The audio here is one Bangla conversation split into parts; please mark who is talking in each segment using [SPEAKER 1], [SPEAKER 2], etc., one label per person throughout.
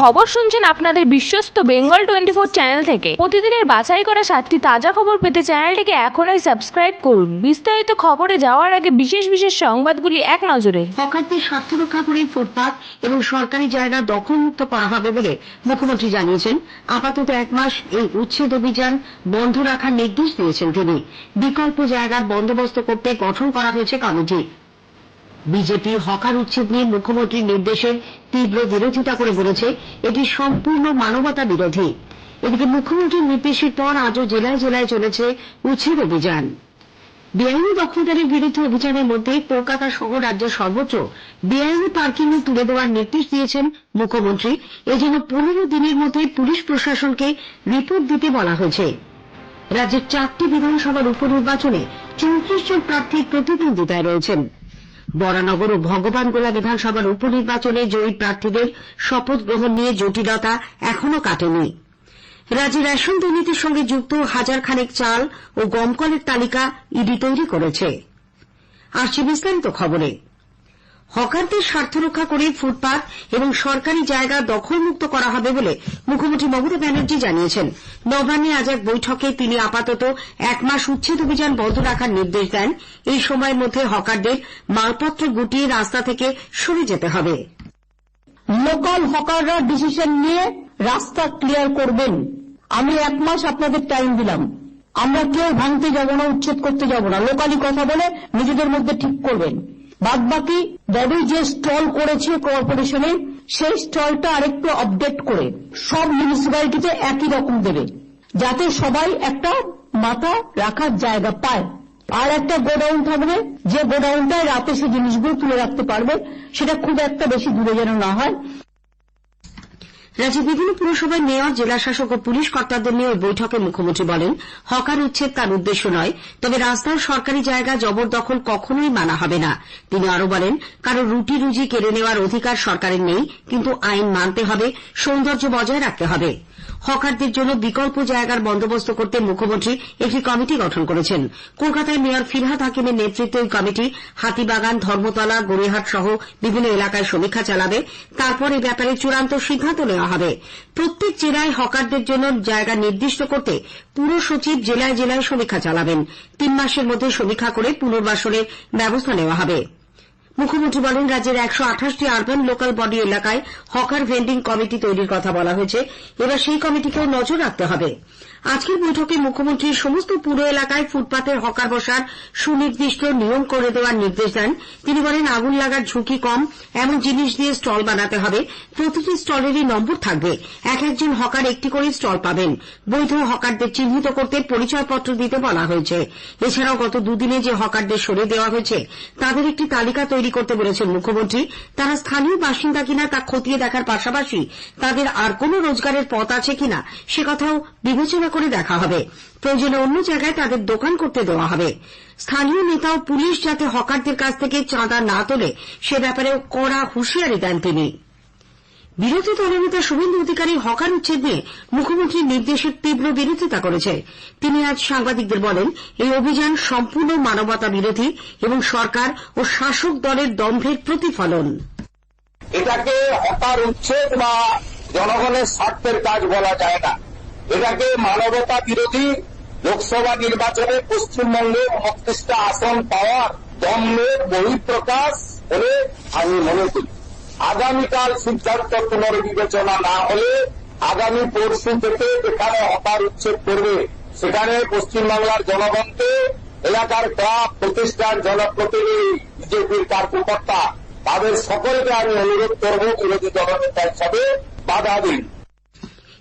[SPEAKER 1] খবর শুনছেন আপনাদের বিশ্বস্ত বেঙ্গল টোয়েন্টি ফোর চ্যানেল থেকে। প্রতিদিনের বাছাই করা সাতটি তাজা খবর পেতে চ্যানেলটিকে এখনই সাবস্ক্রাইব করুন। বিস্তারিত খবরে যাওয়ার আগে বিশেষ বিশেষ সংবাদগুলি এক নজরে।
[SPEAKER 2] হকারদের স্বার্থ রক্ষা করে ফুটপাত এবং সরকারি জায়গা দখলমুক্ত করা হবে বলে মুখ্যমন্ত্রী জানিয়েছেন। আপাতত এক মাস এই উচ্ছেদ অভিযান বন্ধ রাখার নির্দেশ দিয়েছেন তিনি। বিকল্প জায়গার বন্দোবস্ত করতে গঠন করা হয়েছে কমিটি বিজেপি হকার উচ্ছেদ নিয়ে মুখ্যমন্ত্রীর নির্দেশের তীব্র বিরোধিতা করে বলেছে, এটি সম্পূর্ণ মানবতা বিরোধী। এদিকে মুখ্যমন্ত্রীর নির্দেশের পর আজও জেলায় জেলায় চলেছে উচ্ছেদ অভিযান। বেআইনি দখলদারের বিরুদ্ধে অভিযানের মধ্যে কলকাতা সহ রাজ্যের সর্বোচ্চ বেআইনি পার্কিং তুলে দেওয়ার নির্দেশ দিয়েছেন মুখ্যমন্ত্রী। এজন্য পনেরো দিনের মধ্যে পুলিশ প্রশাসনকে রিপোর্ট দিতে বলা হয়েছে। রাজ্যের চারটি বিধানসভার উপনির্বাচনে চৌত্রিশ জন প্রার্থী প্রতিদ্বন্দ্বিতায় রয়েছেন। বরানগর ও ভগবানগোলা বিধানসভার উপনির্বাচনে জয়ী প্রার্থীদের শপথ গ্রহণ নিয়ে জটিলতা এখনও কাটেনি। রাজ্যে রেশন দুর্নীতির সঙ্গে যুক্ত হাজার খানেক চাল ও গমকলের তালিকা ইডি তৈরি করেছে। হকারদের স্বার্থ রক্ষা করে ফুটপাত এবং সরকারি জায়গা দখলমুক্ত করা হবে বলে মুখ্যমন্ত্রী মমতা ব্যানার্জি জানিয়েছেন। নবান্নে আজ এক বৈঠকে তিনি আপাতত এক মাস উচ্ছেদ অভিযান বন্ধ রাখার নির্দেশ দেন। এই সময়ের মধ্যে হকারদের মালপত্র গুটিয়ে রাস্তা থেকে সরে যেতে হবে।
[SPEAKER 3] লোকাল হকাররা ডিসিশন নিয়ে রাস্তা ক্লিয়ার করবেন। আমি এক মাস আপনাদের টাইম দিলাম। আমরা কেউ ভাঙতে যাব না, উচ্ছেদ করতে যাব না। লোকালি কথা বলে নিজেদের মধ্যে ঠিক করবেন। বাদ বাকি বডি যে স্টল করেছে কর্পোরেশনে, সেই স্টলটা আরেকটু আপডেট করে। সব মিউনিসিপ্যালিটিতে একই রকম দেবে, যাতে সবাই একটা মাথা রাখার জায়গা পায়। আর একটা গোডাউন থাকবে, যে গোডাউনটায় রাতে সে জিনিসগুলো তুলে রাখতে পারবে, সেটা খুব একটা বেশি দূরে যেন না হয়।
[SPEAKER 2] রাজ্যের বিভিন্ন পুরসভায় মেয়র, জেলাশাসক ও পুলিশ কর্তাদের নিয়ে ওই বৈঠকে মুখ্যমন্ত্রী বলেন, হকার উচ্ছেদ তার উদ্দেশ্য নয়, তবে রাস্তার সরকারি জায়গা জবরদখল কখনোই মানা হবে না। তিনি আরও বলেন, কারও রুটি রুজি কেড়ে নেওয়ার অধিকার সরকারের নেই, কিন্তু আইন মানতে হবে, সৌন্দর্য বজায় রাখতে হবে। হকারদের জন্য বিকল্প জায়গার বন্দোবস্ত করতে মুখ্যমন্ত্রী একটি কমিটি গঠন করেছেন। কলকাতায় মেয়র ফিরহাদ হাকিমের নেতৃত্বে ওই কমিটি হাতিবাগান, ধর্মতলা, গড়িয়াহাট সহ বিভিন্ন এলাকায় সমীক্ষা চালাবে। তারপর এ ব্যাপারে চূড়ান্ত সিদ্ধান্ত নেওয়া হবে। প্রত্যেক জেলায় হকারদের জন্য জায়গা নির্দিষ্ট করতে পুর সচিব জেলায় জেলায় সমীক্ষা চালাবেন। তিন মাসের মধ্যে সমীক্ষা করে পুনর্বাসনের ব্যবস্থা নেওয়া হবে। মুখ্যমন্ত্রী বলেন, রাজ্যের একশো আঠাশটি আরবান লোকাল বডি এলাকায় হকার ভেন্ডিং কমিটি তৈরির কথা বলা হয়েছে। এবার সেই কমিটিকেও নজর রাখতে হবে। আজকের বৈঠকে মুখ্যমন্ত্রী সমস্ত পুর এলাকায় ফুটপাতের হকার বসার সুনির্দিষ্ট নিয়ম করে দেওয়ার নির্দেশ দেন। তিনি বলেন, আগুন লাগার ঝুঁকি কম, এমন জিনিস দিয়ে স্টল বানাতে হবে। প্রতিটি স্টলেরই নম্বর থাকবে। এক একজন হকার একটি করে স্টল পাবেন। বৈধ হকারদের চিহ্নিত করতে পরিচয়পত্র দিতে বলা হয়েছে। এছাড়াও গত দুদিনে যে হকারদের সরিয়ে দেওয়া হয়েছে, তাদের একটি তালিকা তৈরি করতে বলেছেন মুখ্যমন্ত্রী। তারা স্থানীয় বাসিন্দা কিনা তা খতিয়ে দেখার পাশাপাশি তাদের আর কোন রোজগারের পথ আছে কিনা, সে কথাও বিবেচনা করে দেখা হবে। প্রয়োজনে অন্য জায়গায় তাদের দোকান করতে দেওয়া হবে। স্থানীয় নেতা ও পুলিশ যাতে হকারদের কাছ থেকে চাঁদা না তোলে, সে ব্যাপারেও কড়া হুঁশিয়ারি দেন তিনি। বিরোধী দলনেতা শুভেন্দু অধিকারী হকার উচ্ছেদ নিয়ে মুখ্যমন্ত্রীর নির্দেশের তীব্র বিরোধিতা করেছে তিনি আজ সাংবাদিকদের বলেন, এই অভিযান সম্পূর্ণ মানবতা বিরোধী এবং সরকার ও শাসক দলের দম্ভের প্রতিফলন।
[SPEAKER 4] এটাকে হকার উচ্ছেদ বা জনগণের স্বার্থের কাজ বলা যায় না। এটাকে মানবতা বিরোধী লোকসভা নির্বাচনে পশ্চিমবঙ্গে উনত্রিশটা আসন পাওয়ার দম্ভের বহিঃপ্রকাশ বলে আমি মনে করি। আগামীকাল সিদ্ধান্ত পুনর্বিবেচনা না হলে আগামী পরশু থেকে যেখানে হকার উচ্ছেদ করবে, সেখানে পশ্চিমবাংলার জনগণকে এলাকার ক্লাব, প্রতিষ্ঠান, জনপ্রতিনিধি, বিজেপির কার্যকর্তা, তাদের সকলকে আমি অনুরোধ করব বিরোধী দলনেতা হিসাবে বাধা দিন।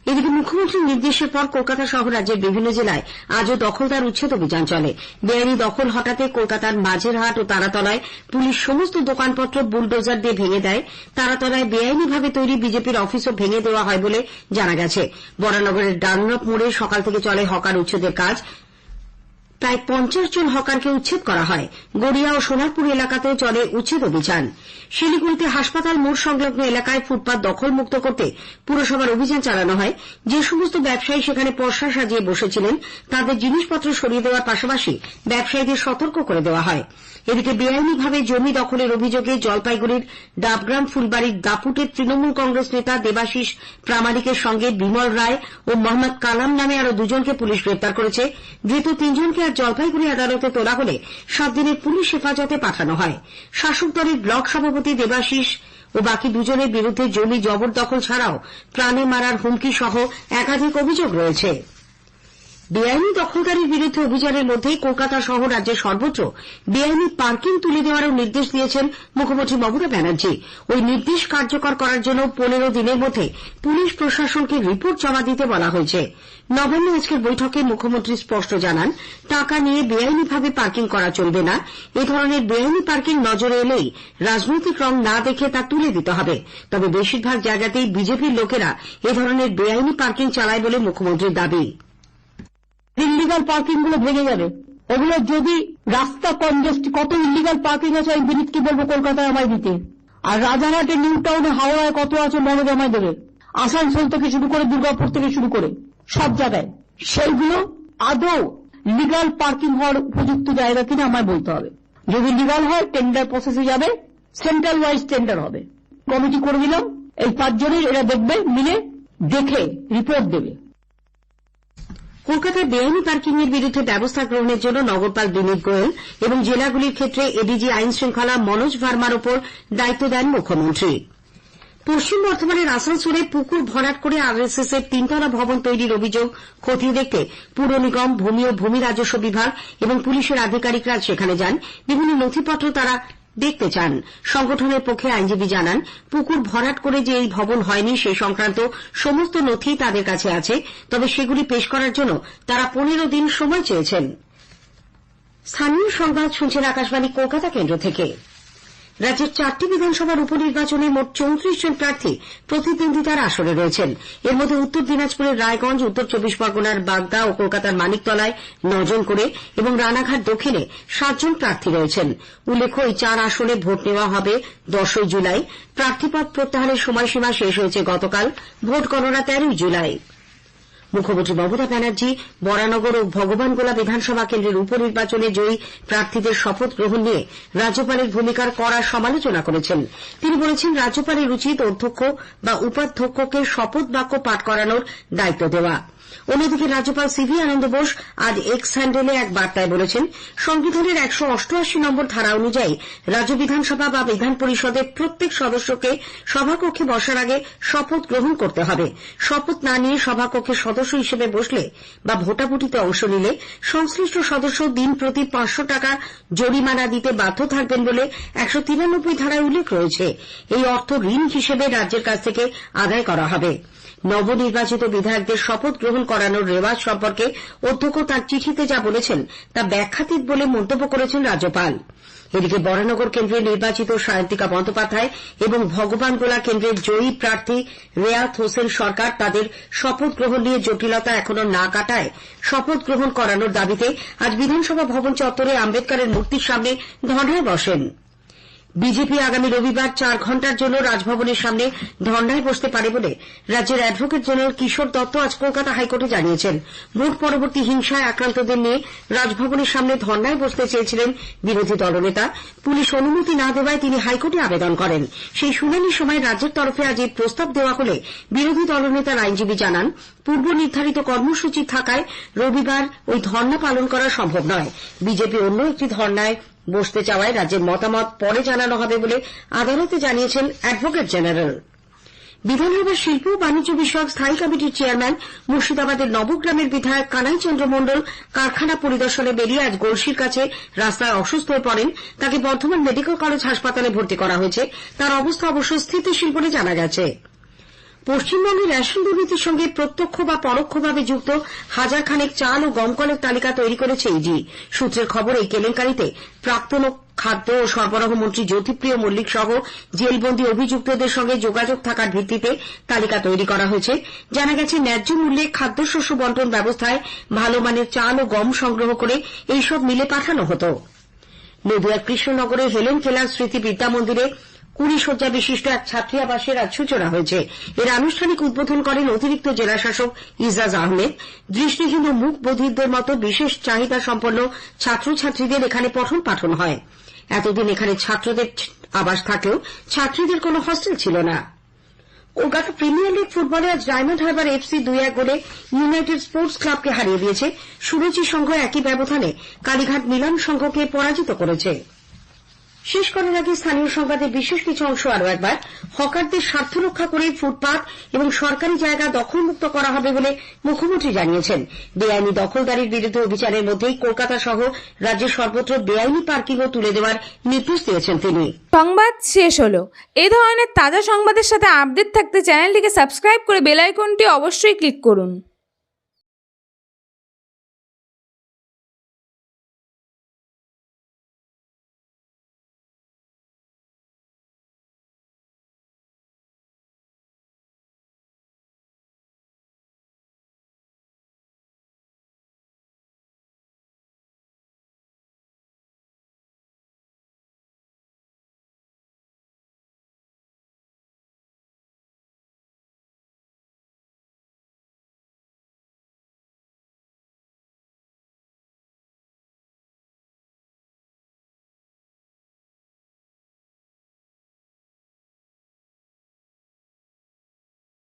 [SPEAKER 2] এদিকে মুখ্যমন্ত্রীর নির্দেশের পর কলকাতা সহ রাজ্যের বিভিন্ন জেলায় আজও দখলদার উচ্ছেদ অভিযান চলে। বেআইনি দখল হটাতে কলকাতার মাঝেরহাট ও তারাতলায় পুলিশ সমস্ত দোকানপত্র বুলডোজার দিয়ে ভেঙে দেয়। তারাতলায় বেআইনিভাবে তৈরি বিজেপির অফিসও ভেঙে দেওয়া হয় বলে জানা গেছে। বরানগরের ডানরপ মোড়ে সকাল থেকে চলে হকার উচ্ছেদের কাজ। প্রায় পঞ্চাশ জন হকারকে উচ্ছেদ করা হয়। গড়িয়া ও সোনারপুর এলাকাতেও চলে উচ্ছেদ অভিযান। শিলিগুড়িতে হাসপাতাল মোড় সংলগ্ন এলাকায় ফুটপাত দখলমুক্ত করতে পুরসভার অভিযান চালানো হয়। যে সমস্ত ব্যবসায়ী সেখানে পর্সা সাজিয়ে বসেছিলেন, তাদের জিনিসপত্র সরিয়ে দেওয়ার পাশাপাশি ব্যবসায়ীদের সতর্ক করে দেওয়া হয়। এদিকে বেআইনিভাবে জমি দখলের অভিযোগে জলপাইগুড়ির ডাবগ্রাম ফুলবাড়ির দাপুটের তৃণমূল কংগ্রেস নেতা দেবাশিস প্রামাণিকের সঙ্গে বিমল রায় ও মোহাম্মদ কালাম নামে আরও দুজনকে পুলিশ গ্রেপ্তার করেছে। ধৃত তিনজনকে আজ জলপাইগুড়ি আদালতে তোলা হলে সাত দিনের পুলিশ হেফাজতে পাঠানো হয়। শাসক দলের ব্লক সভাপতি দেবাশিস ও বাকি দুজনের বিরুদ্ধে জমি জবরদখল ছাড়াও প্রাণে মারার হুমকি সহ একাধিক অভিযোগ রয়েছে। বেআইনি দখলকারীর বিরুদ্ধে অভিযানের মধ্যে কলকাতা সহ রাজ্যের সর্বত্র বেআইনি পার্কিং তুলে দেওয়ারও নির্দেশ দিয়েছেন মুখ্যমন্ত্রী মমতা ব্যানার্জি। ওই নির্দেশ কার্যকর করার জন্য পনেরো দিনের মধ্যে পুলিশ প্রশাসনকে রিপোর্ট জমা দিতে বলা হয়েছে। নবান্নে আজকের বৈঠকে মুখ্যমন্ত্রী স্পষ্ট জানান, টাকা নিয়ে বেআইনিভাবে পার্কিং করা চলবে না। এ ধরনের বেআইনি পার্কিং নজরে এলেই রাজনৈতিক রং না দেখে তা তুলে দিতে হবে। তবে বেশিরভাগ জায়গাতেই বিজেপির লোকেরা এ ধরনের বেআইনি পার্কিং চালায় বলে মুখ্যমন্ত্রীর দাবি।
[SPEAKER 3] ইল্লিগাল পার্কিংগুলো ভেঙে যাবে। ওগুলো যদি রাস্তা কনজেস্ট কত ইল্লিগাল পার্কিং আছে আমি বিনীতকে বলব কলকাতায় আমায় দিতে। আর রাজারহাটে নিউ টাউনে হাওড়ায় কত আছে মনোজ আমায় দেবে। আসানসোল থেকে শুরু করে দুর্গাপুর থেকে শুরু করে সব জায়গায়। সেইগুলো আদৌ লিগাল পার্কিং হওয়ার উপযুক্ত জায়গা কিনা আমায় বলতে হবে। যদি লিগাল হয় টেন্ডার প্রসেসে যাবে সেন্ট্রাল ওয়াইজ টেন্ডার হবে। কমিটি করে দিলাম, এই পাঁচজনের এরা দেখবে, মিলে দেখে রিপোর্ট দেবে।
[SPEAKER 2] কলকাতায় বেআইনি পার্কিং এর বিরুদ্ধে ব্যবস্থা গ্রহণের জন্য নগরপাল বিনীত গোয়েল এবং জেলাগুলির ক্ষেত্রে এডিজি আইন শৃঙ্খলা মনোজ ভার্মার ওপর দায়িত্ব দেন মুখ্যমন্ত্রী। পশ্চিম বর্ধমানের আসানসোলে পুকুর ভরাট করে আরএসএস এর তিনতলা ভবন তৈরির অভিযোগ খতিয়ে দেখতে পুর নিগম, ভূমি ও ভূমি রাজস্ব বিভাগ এবং পুলিশের আধিকারিকরা সেখানে যান। বিভিন্ন নথিপত্র তারা দেখতে চান। সংগঠনের পক্ষে আইনজীবী জানান, পুকুর ভরাট করে যে এই ভবন হয়নি সে সংক্রান্ত সমস্ত নথি তাদের কাছে আছে, তবে সেগুলি পেশ করার জন্য তারা পনেরো দিন সময় চেয়েছেন। রাজ্যের চারটি বিধানসভার উপনির্বাচনে মোট চৌত্রিশ জন প্রার্থী প্রতিদ্বন্দ্বিতার আসরে রয়েছেন। এর মধ্যে উত্তর দিনাজপুরের রায়গঞ্জ, উত্তর চব্বিশ পরগনার বাগদা ও কলকাতার মানিকতলায় নজন করে এবং রানাঘাট দক্ষিণে সাতজন প্রার্থী রয়েছেন। উল্লেখ্য, এই চার আসনে ভোট নেওয়া হবে দশই জুলাই। প্রার্থীপদ প্রত্যাহারের সময়সীমা শেষ হয়েছে গতকাল। ভোট গণনা তেরোই জুলাই। মুখ্যমন্ত্রী মমতা ব্যানার্জি বরানগর ও ভগবানগোলা বিধানসভা কেন্দ্রের উপনির্বাচনে জয়ী প্রার্থীদের শপথ গ্রহণ নিয়ে রাজ্যপালের ভূমিকার কড়া সমালোচনা করেছেন। তিনি বলেছেন, রাজ্যপালের উচিত অধ্যক্ষ বা উপাধ্যক্ষকে শপথ বাক্য পাঠ করানোর দায়িত্ব দেওয়া। অন্যদিকে রাজ্যপাল সিভি আনন্দ বোস আজ এক্স হ্যান্ডেলে এক বার্তায় বলেছেন, সংবিধানের একশো অষ্টআশি নম্বর ধারা অনুযায়ী রাজ্য বিধানসভা বা বিধান পরিষদের প্রত্যেক সদস্যকে সভাকক্ষে বসার আগে শপথ গ্রহণ করতে হবে। শপথ না নিয়ে সভাকক্ষের সদস্য হিসেবে বসলে বা ভোটাভুটিতে অংশ নিলে সংশ্লিষ্ট সদস্য দিন প্রতি পাঁচশো টাকা জরিমানা দিতে বাধ্য থাকবেন বলে একশো তিরানব্বই ধারায় উল্লেখ রয়েছে। এই অর্থ ঋণ হিসেবে রাজ্যের কাছ থেকে আদায় করা হবে। নবনির্বাচিত বিধায়কদের শপথ গ্রহণ করানোর রেওয়াজ সম্পর্কে অধ্যক্ষ তার চিঠিতে যা বলেছেন, তা ব্যাখ্যাতীত বলে মন্তব্য করেছেন রাজ্যপাল। এদিকে বরানগর কেন্দ্রের নির্বাচিত সায়ন্তিকা বন্দ্যোপাধ্যায় এবং ভগবানগোলা কেন্দ্রের জয়ী প্রার্থী রেয়াত হোসেন সরকার তাদের শপথ গ্রহণ নিয়ে জটিলতা এখনও না কাটায় শপথ গ্রহণ করানোর দাবিতে আজ বিধানসভা ভবন চত্বরে আম্বেদকরের মূর্তির সামনে ধর্নায় বসেন। বিজেপি আগামী রবিবার চার ঘণ্টার জন্য রাজভবনের সামনে ধর্নায় বসতে পারে বলে রাজ্যের অ্যাডভোকেট জেনারেল কিশোর দত্ত আজ কলকাতা হাইকোর্টে জানিয়েছেন। ভোট পরবর্তী হিংসায় আক্রান্তদের নিয়ে রাজভবনের সামনে ধর্নায় বসতে চেয়েছিলেন বিরোধী দলনেতা। পুলিশ অনুমতি না দেওয়ায় তিনি হাইকোর্টে আবেদন করেন। সেই শুনানির সময় রাজ্যের তরফে আজ এই প্রস্তাব দেওয়া হলে বিরোধী দলনেতার আইনজীবী জানান, পূর্ব নির্ধারিত কর্মসূচি থাকায় রবিবার ওই ধর্না পালন করা সম্ভব নয়। বিজেপি অন্য একটি ধর্নায় বসতে চাওয়ায় রাজ্যের মতামত পরে জানানো হবে বলে আদালতে জানিয়েছেন অ্যাডভোকেট জেনারেল। বিধানসভার শিল্প ও বাণিজ্য বিষয়ক স্থায়ী কমিটির চেয়ারম্যান মুর্শিদাবাদের নবগ্রামের বিধায়ক কানাই চন্দ্র মণ্ডল কারখানা পরিদর্শনে বেরিয়ে আজ গলসির কাছে রাস্তায় অসুস্থ হয়ে পড়েন। তাকে বর্ধমান মেডিকেল কলেজ হাসপাতালে ভর্তি করা হয়েছে। তার অবস্থা অবশ্য স্থিতিশীল বলে জানা গেছে পশ্চিমবঙ্গে রেশন দুর্নীতির সঙ্গে প্রত্যক্ষ বা পরোক্ষভাবে যুক্ত হাজার খানেক চাল ও গমকলের তালিকা তৈরি করেছে ইডি। সূত্রের খবর, এই কেলেঙ্কারিতে প্রাক্তন খাদ্য ও সরবরাহ মন্ত্রী জ্যোতিপ্রিয় মল্লিক সহ জেলবন্দী অভিযুক্তদের সঙ্গে যোগাযোগ থাকার ভিত্তিতে তালিকা তৈরি করা হয়েছে। জানা গেছে, ন্যায্য মূল্যে খাদ্যশস্য বন্টন ব্যবস্থায় ভালো মানের চাল ও গম সংগ্রহ করে এইসব মিলে পাঠানো হতো। নদিয়ার কৃষ্ণনগরে হেলেন কেলার স্মৃতি বিদ্যা মন্দিরে কুড়ি শয্যা বিশিষ্ট এক ছাত্রী আবাসের আজ সূচনা হয়েছে। এর আনুষ্ঠানিক উদ্বোধন করেন অতিরিক্ত জেলাশাসক ইজাজ আহমেদ। দৃষ্টিহীন ও মুখ বধিরদের মতো বিশেষ চাহিদা সম্পন্ন ছাত্রছাত্রীদের এখানে পঠন পাঠন হয়। এতদিন এখানে ছাত্রদের আবাস থাকলেও ছাত্রীদের কোনো হস্টেল ছিল না। কলকাতা প্রিমিয়ার লিগ ফুটবলে আজ ডায়মন্ড হারবার এফসি দুই এক গোলে ইউনাইটেড স্পোর্টস ক্লাবকে হারিয়ে দিয়েছে। সুরুচি সংঘ একই ব্যবধানে কালীঘাট মিলন সংঘকে পরাজিত করেছে। শেষ করার আগে স্থানীয় সংবাদের বিশেষ কিছু অংশ আরও একবার। হকারদের স্বার্থ রক্ষা করে ফুটপাত এবং সরকারি জায়গা দখলমুক্ত করা হবে বলে মুখ্যমন্ত্রী জানিয়েছেন। বেআইনি দখলদারির বিরুদ্ধে অভিযানের মধ্যেই কলকাতা সহ রাজ্যের সর্বত্র বেআইনি পার্কিংও তুলে দেওয়ার নির্দেশ দিয়েছেন তিনি।
[SPEAKER 5] সংবাদ শেষ হলো। এ ধরনের তাজা সংবাদের সাথে আপডেট থাকতে চ্যানেলটিকে সাবস্ক্রাইব করে বেল আইকনটি অবশ্যই ক্লিক করুন।